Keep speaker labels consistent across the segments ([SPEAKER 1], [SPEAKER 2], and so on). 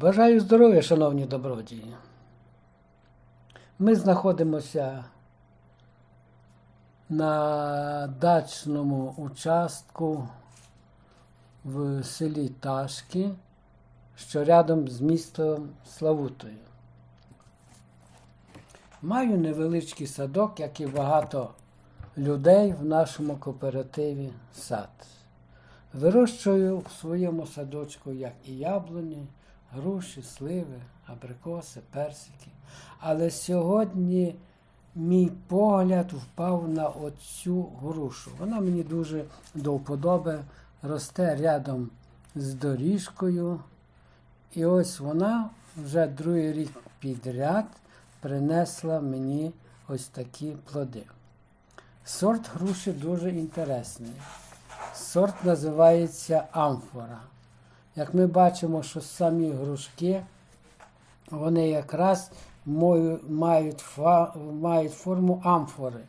[SPEAKER 1] Бажаю здоров'я, шановні добродії. Ми знаходимося на дачному участку в селі Ташки, що рядом з містом Славутою. Маю невеличкий садок, як і багато людей в нашому кооперативі сад. Вирощую в своєму садочку як і яблуні, груші, сливи, абрикоси, персики. Але сьогодні мій погляд впав на оцю грушу. Вона мені дуже до вподоби, росте рядом з доріжкою. І ось вона вже другий рік підряд принесла мені ось такі плоди. Сорт груші дуже інтересний. Сорт називається амфора. Як ми бачимо, що самі грушки, вони якраз мають, форму амфори.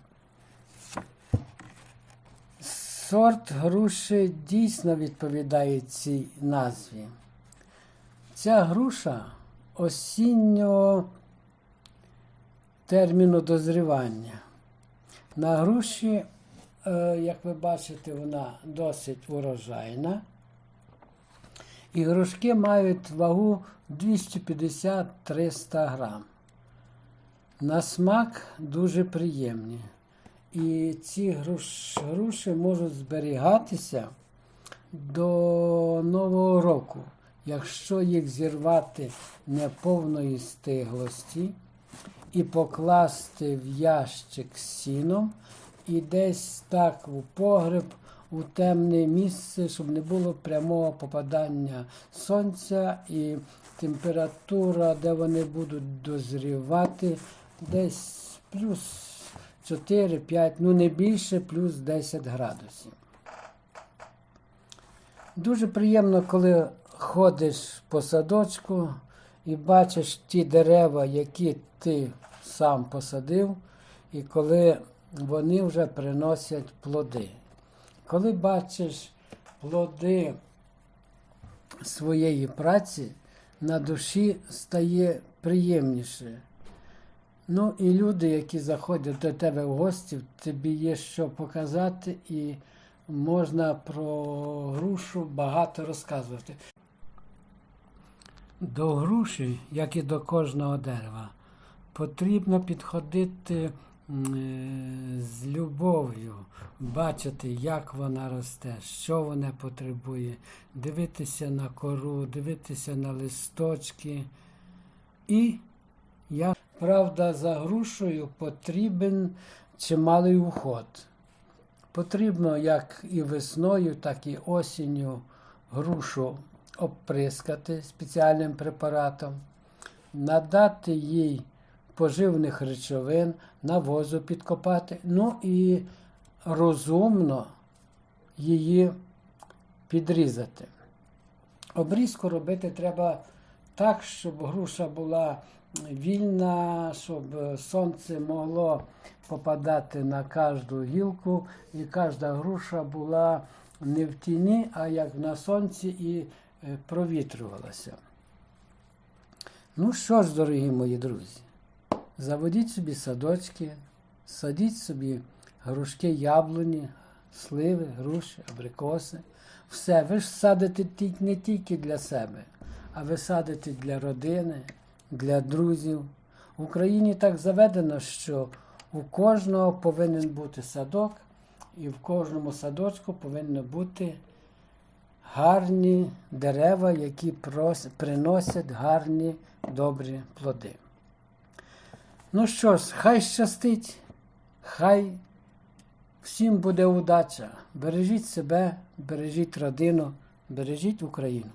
[SPEAKER 1] Сорт груші дійсно відповідає цій назві. Ця груша осіннього терміну дозрівання. На груші, е, як ви бачите, вона досить урожайна. І грушки мають вагу 250-300 грам. На смак дуже приємні. І ці груш, груші можуть зберігатися до Нового року, якщо їх зірвати неповної стиглості і покласти в ящик з сіном і десь так у погреб, у темне місце, щоб не було прямого попадання сонця і температура, де вони будуть дозрівати, десь плюс 4-5, ну не більше, плюс 10 градусів. Дуже приємно, коли ходиш по садочку і бачиш ті дерева, які ти сам посадив, і коли вони вже приносять плоди. Коли бачиш плоди своєї праці, на душі стає приємніше. Ну і люди, які заходять до тебе в гості, тобі є що показати, і можна про грушу багато розказувати. До груші, як і до кожного дерева, потрібно підходити з любов'ю, бачити, як вона росте, що вона потребує, дивитися на кору, дивитися на листочки. І я, правда, за грушею потрібен чималий уход. Потрібно як і весною, так і осінню грушу обприскати спеціальним препаратом, надати їй поживних речовин, навозу підкопати, ну і розумно її підрізати. Обрізку робити треба так, щоб груша була вільна, щоб сонце могло попадати на кожну гілку, і кожна груша була не в тіні, а як на сонці і е, провітрювалася. Ну що ж, дорогі мої друзі, заводіть собі садочки, садіть собі грушки, яблуні, сливи, груші, абрикоси. Все, ви ж садите не тільки для себе, а ви садите для родини, для друзів. В Україні так заведено, що у кожного повинен бути садок, і в кожному садочку повинні бути гарні дерева, які приносять гарні добрі плоди. Ну що ж, хай щастить, хай всім буде удача. Бережіть себе, бережіть родину, бережіть Україну.